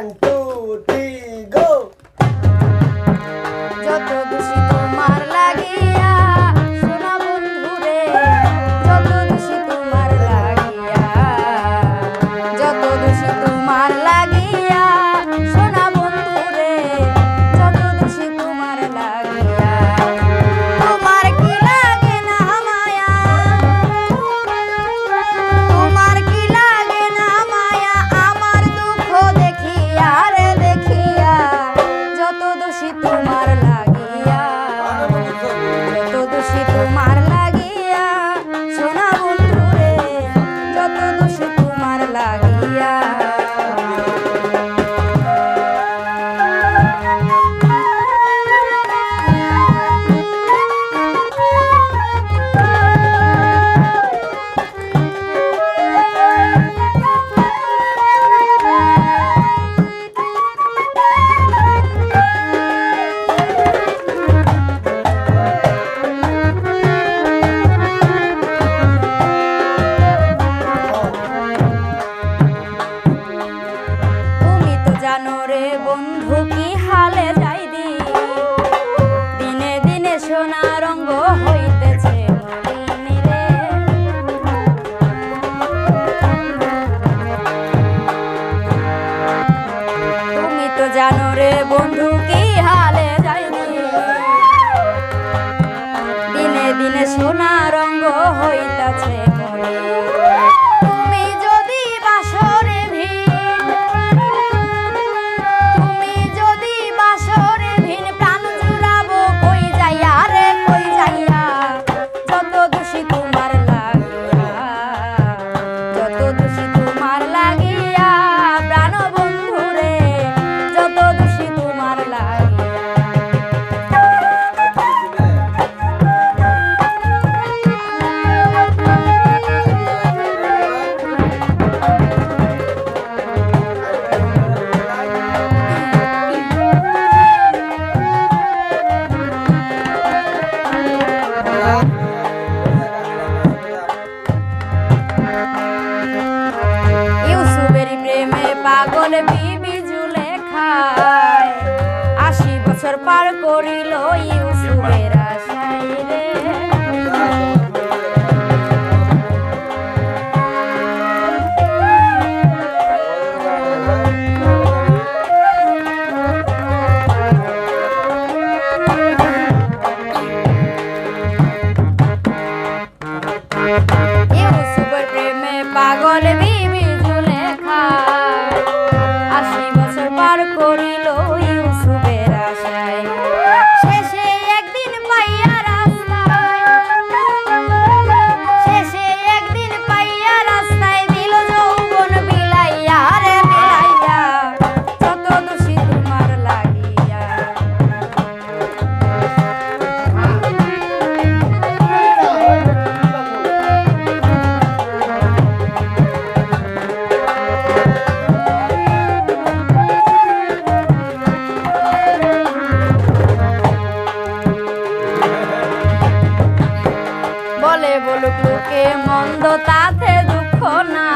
tanto. সোনারঙ্গ হইতেছে তুমি তো জানো রে বন্ধু কি হালে যাইনি দিনে হইতে জীবনে বিবি জুলেখায় আশি বছর পার করিল ইউসুফের আশায় রে। You're বলুক লোকে মন্দ তাতে দুঃখ না